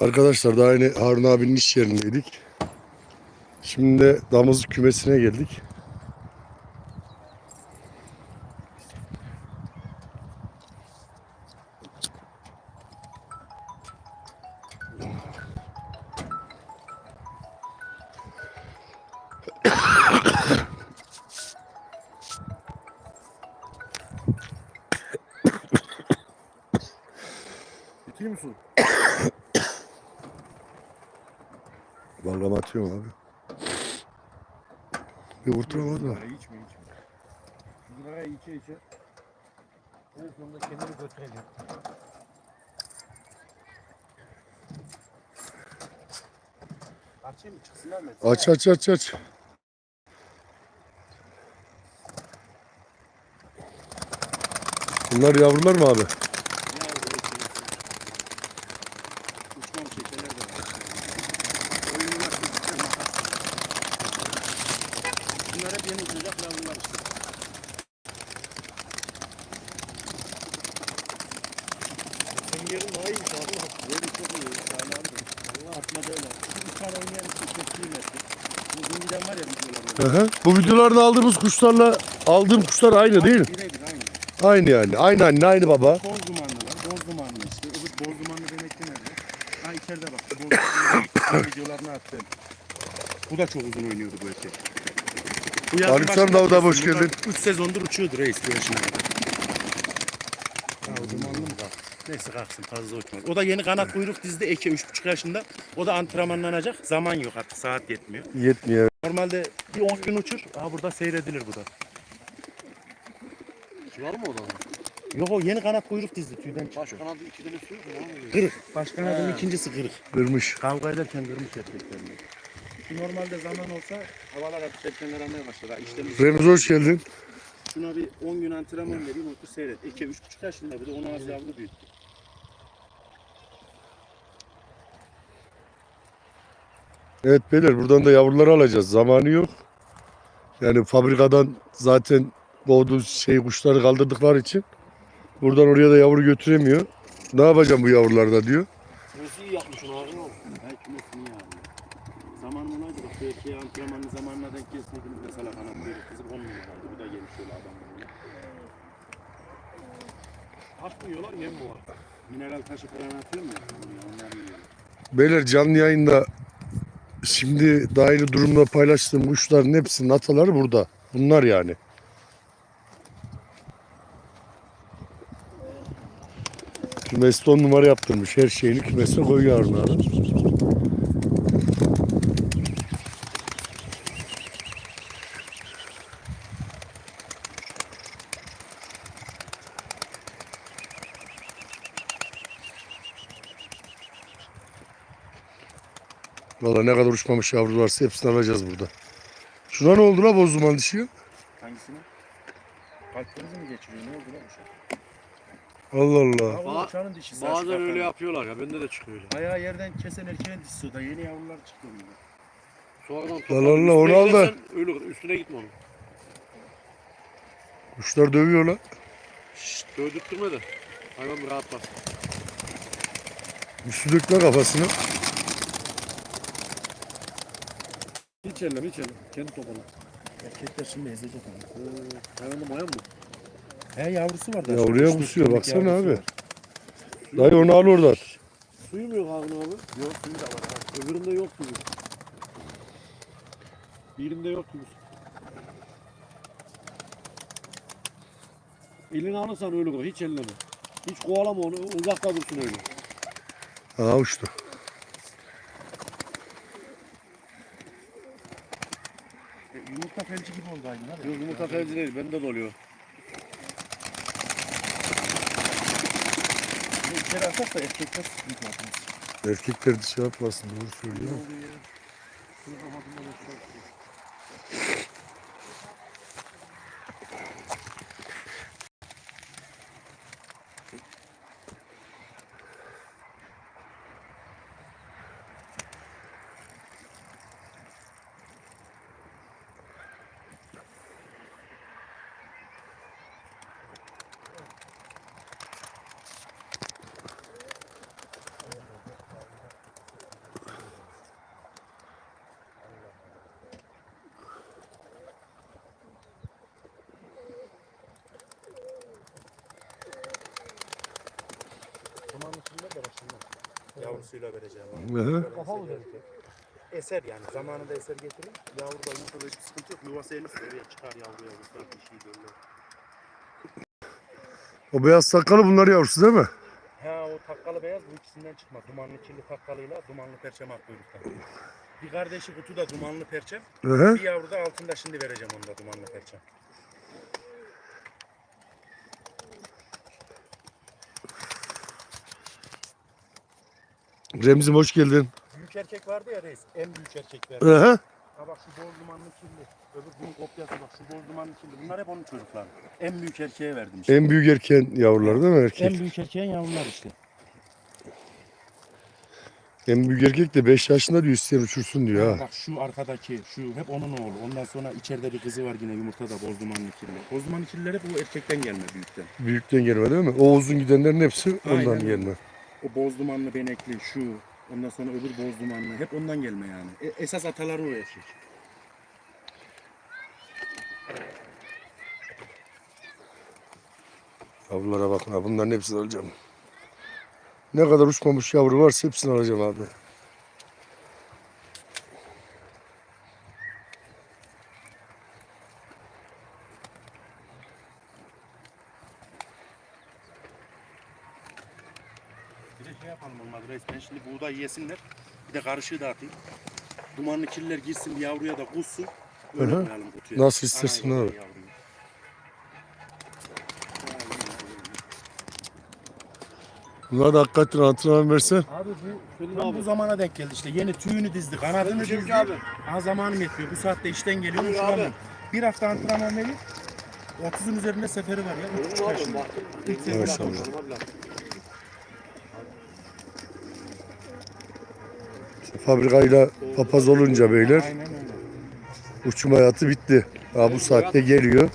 Arkadaşlar daha yeni Harun abinin iş yerindeydik. Şimdi damızlık kümesine geldik. Aç aç aç aç. Bunlar yavrular mı abi? Uçmam şekerler de var. Oyunlar çocuklar makas. Bunlar hep yeni uçacak yavrular işte. Senin yerin daha iyiymiş abi. Yeri çok iyi. Hala abi. Allah atmadı öyle. Bir tane oynayan işte çok kıymetli. Uzun giden var ya videolarda. Hı hı. Bu videolarda aldığımız kuşlarla aldığım kuşlar aynı değil mi? Birebir aynı. Aynı yani. Aynı anne aynı baba. Boz dumanlı var. Boz dumanlı işte. Öbür boz dumanlı demek ki nerede? Ha içeride bak. Boz dumanlı videolarını attım. Bu da çok uzun oynuyordu bu erkek. Bu yazın Aleyküm başında Davut abi, hoş geldin. Üç sezondur uçuyordu reis bu yaşına kadar. Ha o dumanlı mı kalktı? Neyse kalksın fazla uçmaz. O da yeni kanat kuyruk dizdi Eke 3,5 yaşında. O da antrenmanlanacak. Zaman yok artık saat yetmiyor. Yetmiyor. Normalde bir 10 gün uçur. Ha burada seyredilir bu da. Var mı o da? Yok o yeni kanat kuyruk dizdi tüyden çıkıyor. kanadı iki tane sürüyor mu? lan? Kırık. Baş kanadının He. ikincisi kırık. Kırmış. Kavga ederken kırmış erkeklerini. Normalde zaman olsa havalar hafif erken aramaya başladı. İşte Remzi hoş geldin. Şuna bir 10 gün antrenman vereyim, otur seyret. Eke 3,5 yaşında bir de 10 az yavru büyüttü. Evet beyler buradan da yavruları alacağız. Zamanı yok. Yani fabrikadan zaten doğduğu şey kuşları kaldırdıkları için buradan oraya da yavru götüremiyor. Ne yapacağım bu yavrularda diyor. Nasıl iyi yapmışsın abi oğlum? Belki nesini ya. Zaman ona göre erkeğe antrenmanın zamanına denk gelseydiniz mesela kanat böyle kızım 10 numaraydı. Bu da gelmiş şöyle adam böyle. Taş mı yiyorlar yem mi var? Mineral taşı falan atıyor mu? Onlar. Beyler canlı yayında şimdi dahili durumda paylaştığım kuşların hepsinin ataları burada. Bunlar yani. Kümeste on numara yaptırmış. Her şeyini kümesine koyuyor abi. Valla ne kadar uçmamış yavru varsa hepsini alacağız burada. Şuna ne oldu la boz duman dişi? Hangisini? Kalp krizi mi geçiriyor? Ne oldu lan bu şey? Allah Allah. Ba- dişisi. Bazen öyle yapıyorlar ya. Bende de çıkıyor öyle. Ayağı yerden kesen erkeğin dişisi o da. Yeni yavrular çıktı bunda. Sonradan Allah Allah, onu al da. gidersen Öyle üstüne gitme onun. Kuşlar dövüyor lan. Şşt dövdürtme de. Hayvan bir rahatlasın. Üstü dökme kafasını. Hiç elleme hiç elleme. Kendi topunu. Erkekler şimdi ezecek onu. Hayvanda maya mı? He yavrusu var da. Yavruya Üç dört kusuyor, tane baksana yavrusu abi. var. Dayı onu al oradan. Suyu mu yok Harun abi? Yok suyu da var. ha. Öbüründe yok gibi. Birinde yok gibi. Elini alırsan öyle koy. Hiç elleme. Hiç kovalama onu. Uzakta dursun öyle. Ha uçtu. E, Yumurta felci gibi oldu aynı. Yok yumurta felci değil. Bende de oluyor. İçeri atsak da erkekler sıkıntı yapmaz. Erkekler dişi yapmasın doğru söylüyor. Yavrusuyla vereceğim. Hı hı. Kafa mı? Eser yani zamanında eser getirin. Yavru da yumurtada hiçbir sıkıntı yok. Yuvası elini oraya çıkar yavru yavrusu bir şey böyle. O beyaz sakalı bunlar yavrusu değil mi? Ha o takkalı beyaz bu ikisinden çıkmaz. Dumanlı kirli takkalıyla dumanlı perçem kuyruktan. Bir kardeşi kutuda dumanlı perçem. Hı hı. Bir yavru da altında şimdi vereceğim onu da dumanlı perçem. Remzim hoş geldin. Büyük erkek vardı ya reis. En büyük erkekler. Hı hı. Ha bak şu boz dumanlı kirli. Öbür bunun kopyası bak şu boz dumanlı kirli. Bunlar hep onun çocukları. En büyük erkeğe verdim işte. En büyük erken yavrular değil mi erkek? En büyük erkeğin yavrular işte. En büyük erkek de 5 yaşında diyor isteyen uçursun diyor ha. Bak şu arkadaki şu hep onun oğlu. Ondan sonra içeride bir kızı var yine yumurtada boz dumanlı kirli. Boz dumanlı kirliler hep bu erkekten gelme büyükten. Büyükten gelme değil mi? O uzun gidenlerin hepsi ondan Aynen. gelme. O boz dumanlı benekli şu. Ondan sonra öbür boz dumanlı. Hep ondan gelme yani. E- esas ataları o erkek. Yavrulara bakın ha bunların hepsini alacağım. Ne kadar uçmamış yavru varsa hepsini alacağım abi. Bir de şey yapalım olmadı reis. Buğday yesinler. Bir de karışığı dağıtayım. Dumanlı kirliler girsin bir yavruya da kussun. Öyle Hı hı. koyalım kutuya. Nasıl istersin abi. yavruyu. Bunlara da hakikaten antrenman versen. Abi bu abi. bu zamana denk geldi işte. Yeni tüyünü dizdi, kanadını dizdi. Abi. Ha zamanım yetmiyor. Bu saatte işten geliyorum. An abi. bir hafta antrenman vereyim. 30'un üzerinde seferi var ya. Üç buçuk Abi yaşında. bak. İlk seferi Maşallah. Fabrikayla papaz olunca beyler uçum hayatı bitti. Ha bu saatte geliyor.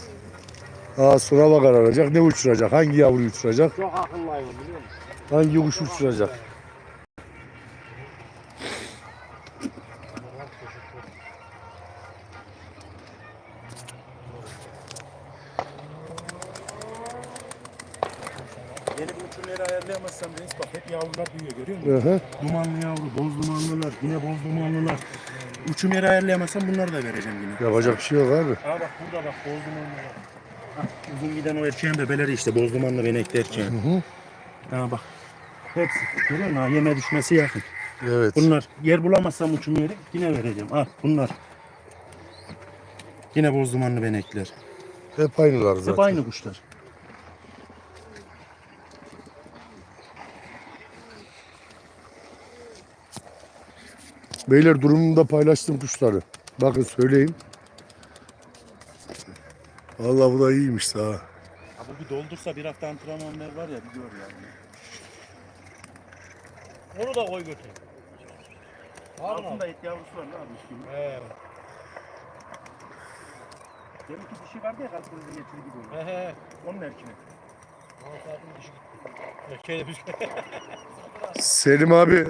Ha sonra bakar arayacak ne uçuracak, hangi yavruyu uçuracak, Çok akıllı hayvan biliyor musun? hangi kuş uçuracak. Yeni bir uçum yeri ayarlayamazsam reis bak hep yavrular büyüyor görüyor musun? Hı hı. Dumanlı yavru, boz dumanlılar, yine boz dumanlılar. Uçum yeri ayarlayamazsam bunları da vereceğim yine. Yapacak bir şey yok abi. Aa bak burada bak boz dumanlılar. Uzun giden o erkeğin bebeleri işte boz dumanlı benekli erkeğin. Hı hı. Ha bak. Hepsi. Görüyor musun? Ha, yeme düşmesi yakın. Evet. Bunlar yer bulamazsam uçum yeri yine vereceğim. Al bunlar. Yine boz dumanlı benekler. Hep aynılar zaten. Hep aynı kuşlar. Beyler durumunu da paylaştım kuşları. Bakın söyleyeyim. Vallahi bu da iyiymiş ha. Ha bu bir doldursa bir hafta antrenman ver var ya bir gör yani. Onu da koy götür. Harun abi. Altında et yavrusu var lan üç gün. He. Deminki dişi vardı ya kalkınızı getirdi gibi onu. He he. Onun gitti. Erkeğe bir Selim abi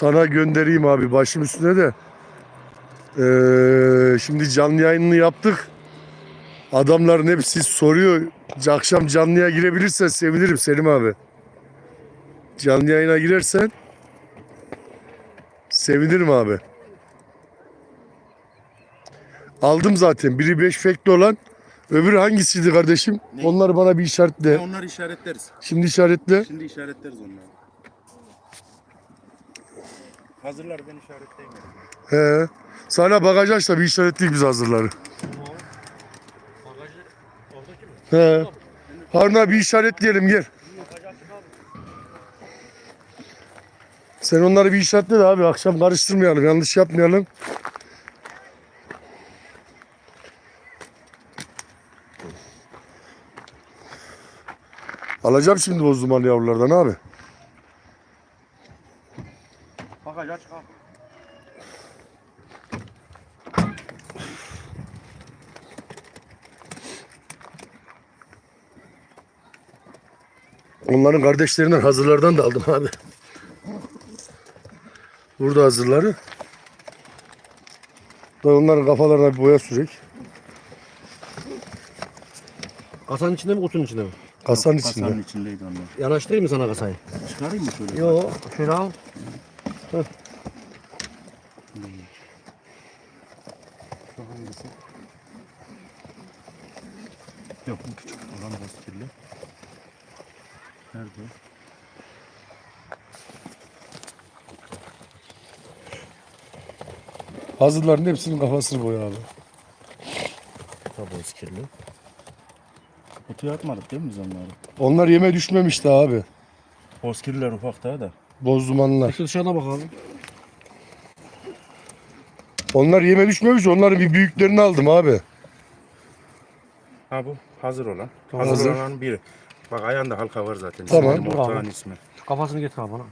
sana göndereyim abi başım üstüne de. Ee, şimdi canlı yayınını yaptık. Adamların hepsi soruyor. Akşam canlıya girebilirsen sevinirim Selim abi. Canlı yayına girersen sevinirim abi. Aldım zaten. Biri 5 fekli olan. Öbürü hangisiydi kardeşim? Ne? Onları bana bir işaretle. Ha, onları işaretleriz. Şimdi işaretle. Şimdi işaretleriz onları. Hazırlar ben işaretleyeyim. yani. He. Sana bagaj aç da bir işaretleyip biz hazırları. Bagajı oradaki mi? He. Harun abi bir işaretleyelim gel. Sen onları bir işaretle de abi akşam karıştırmayalım yanlış yapmayalım. Alacağım şimdi boz dumanlı yavrulardan abi. Bagaj açık abi. Onların kardeşlerinden hazırlardan da aldım abi. Burada hazırları. Da onların kafalarına bir boya sürek. Kasanın içinde mi kutunun içinde mi? Kasanın Yok, içinde. Kasanın içindeydi onlar. Yanaştırayım mı sana kasayı? Çıkarayım mı şöyle? Yo şöyle al. Şu hangisi? Yok bu küçük olan bozkirli. Nerede? o? Hazırların hepsinin kafasını boya abi. Tabii eskirli. Kutuya atmadık değil mi biz onları? Onlar yeme düşmemişti abi. Bozkirliler ufak daha da. Bozdumanlar. Şu dışarıda bak abi. Onlar yeme düşmemiş. Onların bir büyüklerini aldım abi. Ha bu hazır olan. Tamam. Hazır, Hazır. olan biri. Bak ayağında halka var zaten. Tamam. Benim ortağın ismi. Kafasını getir abi bana.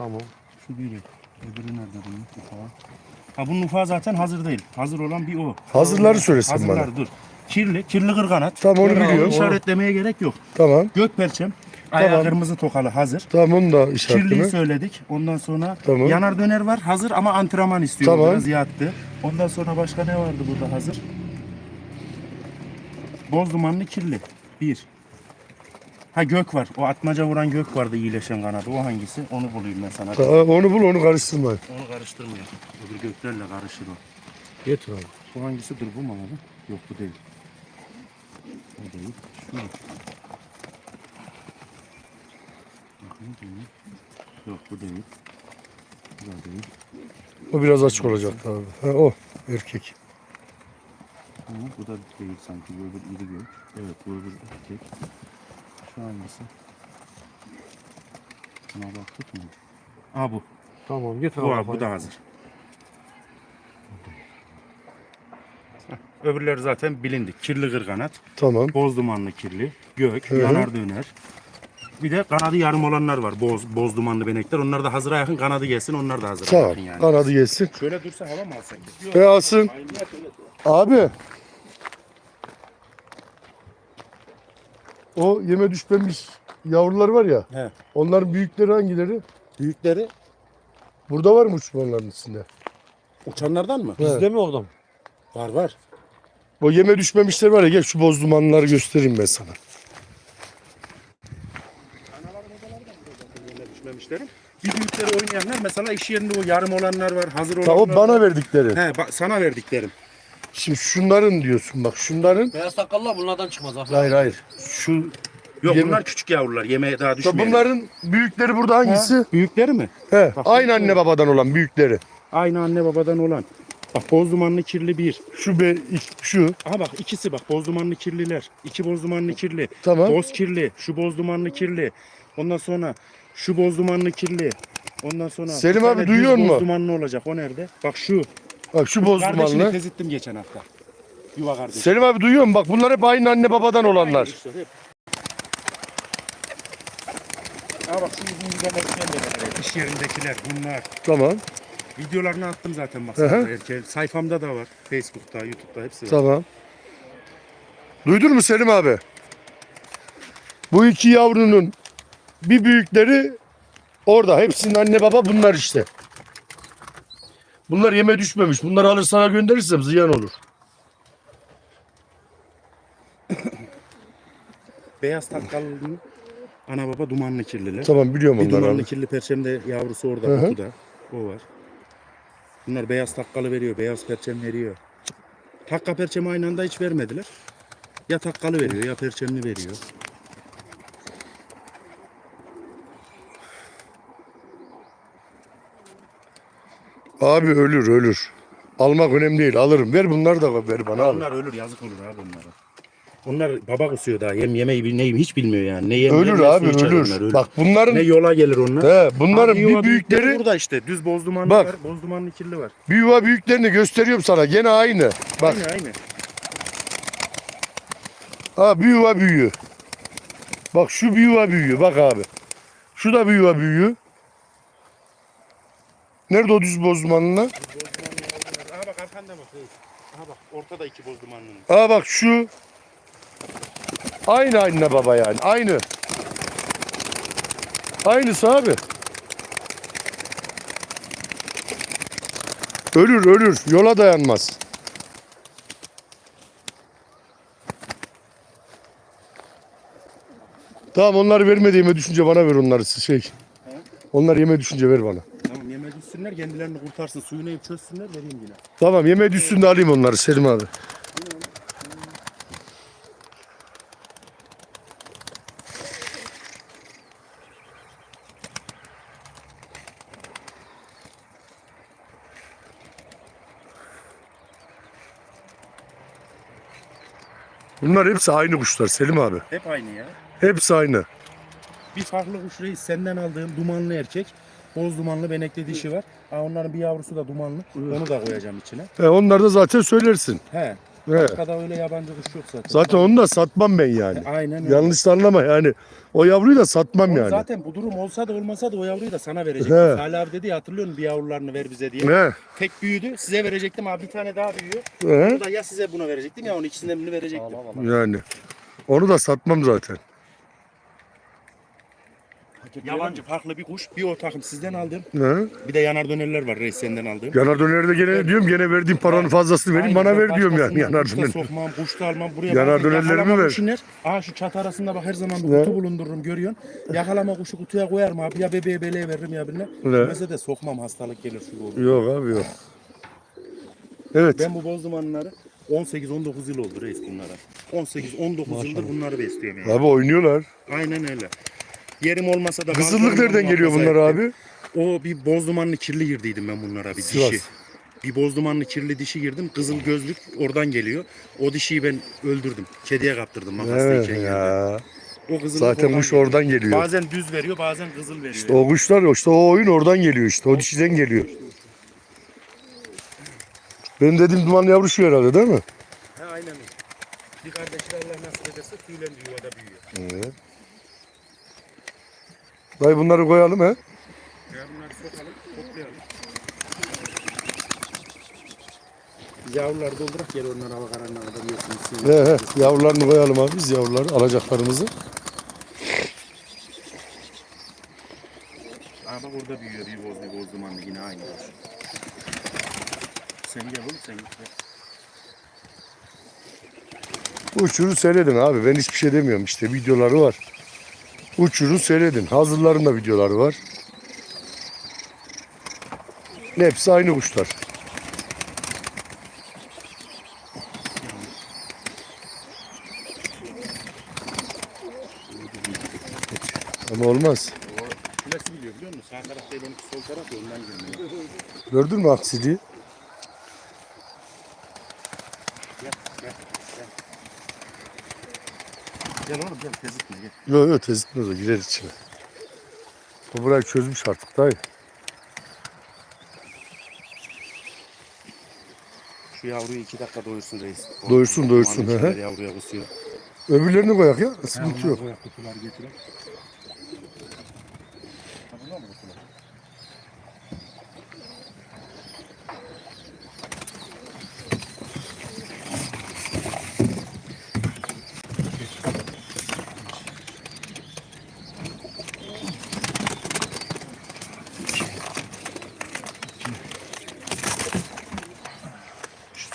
Tamam. Şu biri. Öbürü nerede bunun ufağı? Ha bunun ufağı zaten hazır değil. Hazır olan bir o. Hazırları söylesen Hazırlar bana. dur. Kirli, kirli kırganat. Tamam onu biliyorum. İşaretlemeye gerek yok. Tamam. Gök perçem. Ayağı Tamam. kırmızı tokalı hazır. Tamam onu da Kirliyi işaretleme. söyledik. Ondan sonra Tamam. yanar döner var hazır ama antrenman istiyor. Tamam. Biraz yattı. Ondan sonra başka ne vardı burada hazır? Boz dumanlı kirli. Bir. Ha gök var. O atmaca vuran gök vardı iyileşen kanadı. O hangisi? Onu bulayım ben sana. Ta- Onu bul onu karıştırma. Onu karıştırmıyor. Öbür göklerle karışır o. Getir abi. Bu hangisi? Dur bu mu abi? Yok bu değil. O değil. Şu mu? Yok bu değil. Bu da değil. O biraz açık olacak abi. Ha, o erkek. Hı, bu da değil sanki. Bu öbür iri gök. Evet bu öbür erkek. Şu hangisi? Buna baktık mı? Aa bu. Tamam getir Bu abi. bu da hazır. Öbürleri zaten bilindik. Kirli kırganat. Tamam. Boz dumanlı kirli, gök, Hı hı. yanar döner. Bir de kanadı yarım olanlar var. Boz, boz dumanlı benekler. Onlar da hazıra yakın kanadı gelsin. Onlar da hazıra Tamam. yakın yani. Kanadı gelsin. Şöyle dursa hava mı alsak? Alsın. Abi. O yeme düşmemiş yavrular var ya. He. Onların büyükleri hangileri? Büyükleri Burada var mı uçmanların içinde? uçanlardan mı? Bizde mi oradan? Var var. O yeme düşmemişler var ya gel şu boz dumanları göstereyim ben sana. Düşmemişlerim. Bir büyükleri oynayanlar mesela iş yerinde o yarım olanlar var. Hazır Ta olanlar o bana verdikleri. He, ba- sana verdiklerim. Şimdi şunların diyorsun bak şunların. Beyaz sakallar bunlardan çıkmaz abi. Hayır hayır. Şu Yok Yeme- bunlar küçük yavrular. Yemeğe daha Ta düşmeyen. bunların büyükleri burada hangisi? Büyükleri mi? He, Bak, aynı anne babadan olan büyükleri. Aynı anne babadan olan. Bak boz dumanlı kirli bir. Şu be ik- şu. Aha bak ikisi bak boz dumanlı kirliler. İki boz dumanlı kirli. Tamam. Boz kirli. Şu boz dumanlı kirli. Ondan sonra şu boz dumanlı kirli. Ondan sonra Selim abi tane duyuyor düz musun? Boz dumanlı olacak. O nerede? Bak şu. Bak şu Kardeşini tezittim geçen hafta. Yuva kardeşi. Selim abi duyuyor musun? Bak bunlar hep aynı anne babadan olanlar. İşte hep. Bak şu uzun güzellikler de. İş yerindekiler bunlar. Tamam. Videolarını attım zaten bak. Hı hı. sana erkeğe. Sayfamda da var. Facebook'ta, YouTube'da hepsi var. Tamam. Duydun mu Selim abi? Bu iki yavrunun bir büyükleri orada. Hepsinin anne baba bunlar işte. Bunlar yeme düşmemiş. Bunları alır sana gönderirsem ziyan olur. Beyaz takkalının ana baba dumanlı kirliler. Tamam biliyorum Bir onları. dumanlı abi. kirli perçemde yavrusu orada Hı hı. kutuda. O var. Bunlar beyaz takkalı veriyor, beyaz perçem veriyor. Takka perçemi aynı anda hiç vermediler. Ya takkalı veriyor ya perçemli veriyor. Abi ölür ölür. Almak önemli değil. Alırım. Ver bunları da ver bana abi. Onlar ölür yazık olur abi onlara. Onlar baba kusuyor daha. Yem yemeği bil- neyim hiç bilmiyor yani. Ne yem Ölür ne su abi içer ölür. onlar, Bak bunların Ne yola gelir onlar. he, bunların Abi yuva bir büyükleri burada işte. Düz boz dumanlı Bak. var. Boz dumanlı kirli var. bir yuva büyüklerini gösteriyorum sana. Gene aynı. Bak Aynı aynı. ha bir yuva büyüğü. Bak şu bir yuva büyüğü. Bak abi. Şu da bir yuva büyüğü. Nerede o düz boz dumanlı? Aha bak arkanda bak. Aha bak ortada iki boz dumanlı. Aa bak şu. Aynı aynı baba yani. Aynı. Aynısı abi. Ölür ölür. Yola dayanmaz. Tamam onları vermediğime düşünce bana ver onları şey. Onlar yeme düşünce ver bana. Düşsünler kendilerini kurtarsın. Suyunu yiyip çözsünler vereyim yine. Tamam yeme düşsün de alayım onları Selim abi. Bunlar hepsi aynı kuşlar Selim abi. Hep aynı ya. Hepsi aynı. Bir farklı kuş reis senden aldığım dumanlı erkek. Boz dumanlı benekli dişi var. Ha, onların bir yavrusu da dumanlı. Onu da koyacağım içine. E, onları da zaten söylersin. He. He. Başka da öyle yabancı kuş yok zaten. Zaten onu da satmam ben yani. Aynen öyle. Yanlış anlama yani. O yavruyu da satmam Oğlum yani. Zaten bu durum olsa da olmasa da o yavruyu da sana verecektim. He. Salih abi dedi ya hatırlıyor musun bir yavrularını ver bize diye. He. Tek büyüdü size verecektim abi bir tane daha büyüyor. He. Bu da ya size bunu verecektim ya onun ikisinden birini verecektim. Yani. Onu da satmam zaten. Yabancı farklı bir kuş. Bir o takım sizden aldım. He. Bir de yanar dönerler var reis senden aldığım. Yanar döneri de gene diyorum gene verdiğim paranın fazlasını vereyim bana ver diyorum yani yanar döneri. sokmam, kuş da almam. Buraya Yanar bazen dönerlerimi yakalama ver. kuş iner. Aa şu çatı arasında bak her zaman bir Ne? kutu bulundururum görüyorsun. Yakalama kuşu kutuya koyarım abi. Ya bebeğe beleğe veririm ya birine. Ne? Mesela de sokmam hastalık gelir şu olur. Yok abi yok. Evet. Ben bu boz dumanları 18-19 yıl oldu reis bunlara. 18-19 yıldır bunları besliyorum yani. Abi oynuyorlar. Aynen öyle. Yerim olmasa da... Kızıllık nereden geliyor bunlar abi? O bir boz dumanlı kirli girdiydim ben bunlara bir Sivas. dişi. Bir boz dumanlı kirli dişi girdim. Kızıl gözlük oradan geliyor. O dişiyi ben öldürdüm. Kediye kaptırdım Evet makastayken yani. ya. O Zaten kuş oradan geliyor. Bazen düz veriyor bazen kızıl veriyor. İşte o kuşlar işte o oyun oradan geliyor işte. O dişiden geliyor. Benim dediğim duman yavru şu herhalde değil mi? He aynen öyle. Bir kardeşler Allah nasip ederse tüylen bir yuvada büyüyor. Evet. Dayı bunları koyalım he. Bunları sokalım toplayalım. Biz yavruları doldurak geri onları hava karanlığına da yiyorsunuz. He he. Yavrularını koyalım abi biz yavruları alacaklarımızı. Aa bak orada büyüyor bir boz bir boz dumanlı yine aynı. Sen gel oğlum sen git. Uçuru seyredin abi. Ben hiçbir şey demiyorum işte. Videoları var. Uçuru seyredin. Hazırlarında videoları var. Hepsi aynı kuşlar. Ama olmaz. Kulesi biliyor biliyor musun? Sağ taraf değil benimki sol taraf ondan girmiyor. Gördün mü aksiliği? Gel gel gel. Gel oğlum gel tezitme gel. Yok yok tezitmez o girer içine. O burayı çözmüş artık dayı. Şu yavruyu iki dakika doyursun reis. Doyursun, doyursun, hı. içinde Yavruya kusuyor. Öbürlerini koyak ya. Sıkıntı yok. Kutular getirelim.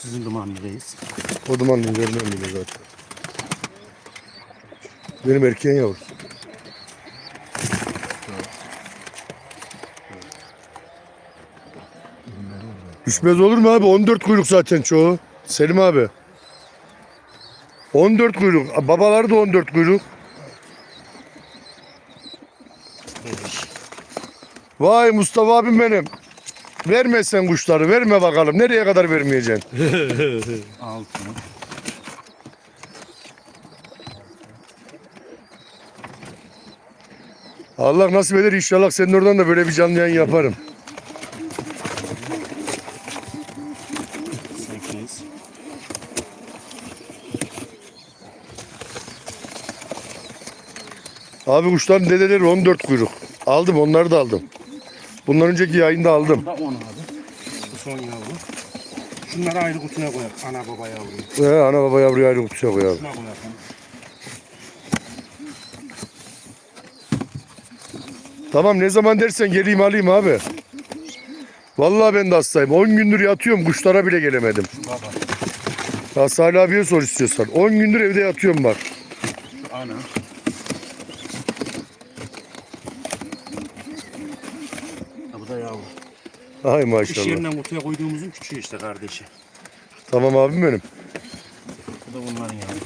Sizin dumanlı reis. O dumanın görmem bile zaten. Benim erkeğin yavrusu. Düşmez olur mu abi? 14 kuyruk zaten çoğu. Selim abi. 14 kuyruk. Babaları da 14 kuyruk. Vay Mustafa abim benim. Verme sen kuşları. Verme bakalım. Nereye kadar vermeyeceksin? Altı. Allah nasip eder inşallah senin oradan da böyle bir canlı yayın yaparım. Sekiz. Abi kuşların dedeleri 14 kuyruk. Aldım onları da aldım. Bundan önceki yayında aldım. Bu da on abi. Bu son yavru. Şunları ayrı kutuya koyak. Ana baba yavruyu. He, ana baba yavruyu ayrı kutuya koy abi. Şuna koyak. Tamam ne zaman dersen geleyim alayım abi. Vallahi ben de hastayım. 10 gündür yatıyorum kuşlara bile gelemedim. Baba. Ya Salih abiye sor istiyorsan. 10 gündür evde yatıyorum bak. Ana. Ay İş maşallah. yerinden kutuya koyduğumuzun küçüğü işte kardeşi. Tamam abim benim. Bu da bunların yani.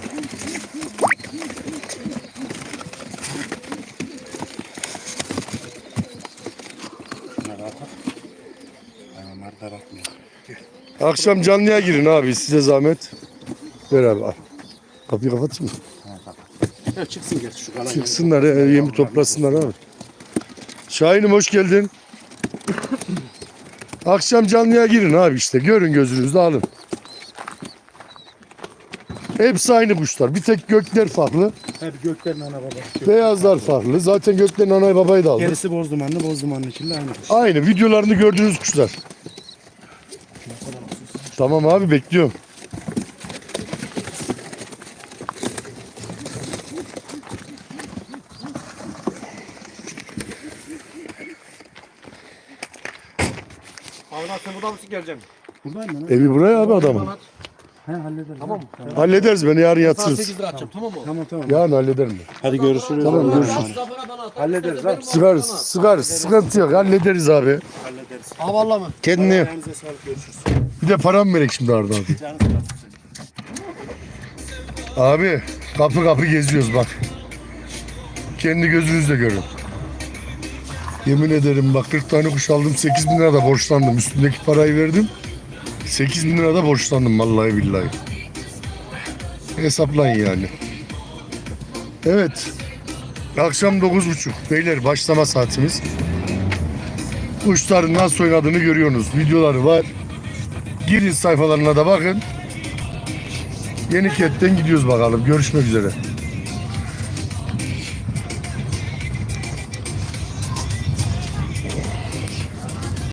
Şunları atar. Hayvanlar da bakmıyor. Akşam canlıya girin abi size zahmet. Ver abi al. Kapıyı kapatayım mı? Ya çıksın gel şu kalan. Çıksınlar ya, yemi toplasınlar abi. Şahin'im hoş geldin. Akşam canlıya girin abi işte. Görün gözünüzle alın. Hepsi aynı kuşlar. Bir tek gökler farklı. Hep göklerin ana baba. Beyazlar farklı. Zaten göklerin anayı babayı da aldık. Gerisi boz dumanlı, boz dumanlı kirli aynı kuş. Aynı videolarını gördüğünüz kuşlar. Tamam abi bekliyorum. Abi geleceksin? Buradayım ben. Evi buraya abi adamın. He hallederiz. Tamam. Tamam Hallederiz beni yarın Sana yatırız. 8 lira atacağım tamam mı? tamam. tamam. Yarın hallederim ben. Hadi görüşürüz. Tamam görüşürüz. Hallederiz lan. Sıkarız, sıkarız. Sıkıntı yok. Hallederiz abi. Hallederiz. Ha valla mı? Kendine. Ayağınıza sağlık görüşürüz. Bir de param verek şimdi Arda abi. Canınız sağ olsun. Abi kapı kapı geziyoruz bak. Kendi gözünüzle görün. Yemin ederim bak 40 tane kuş aldım 8 bin lira da borçlandım. Üstündeki parayı verdim. 8 bin lira da borçlandım vallahi billahi. Hesaplayın yani. Evet. Akşam 9.30 beyler başlama saatimiz. Kuşların nasıl oynadığını görüyorsunuz. Videoları var. Girin sayfalarına da bakın. Yeni Ket'ten gidiyoruz bakalım. Görüşmek üzere.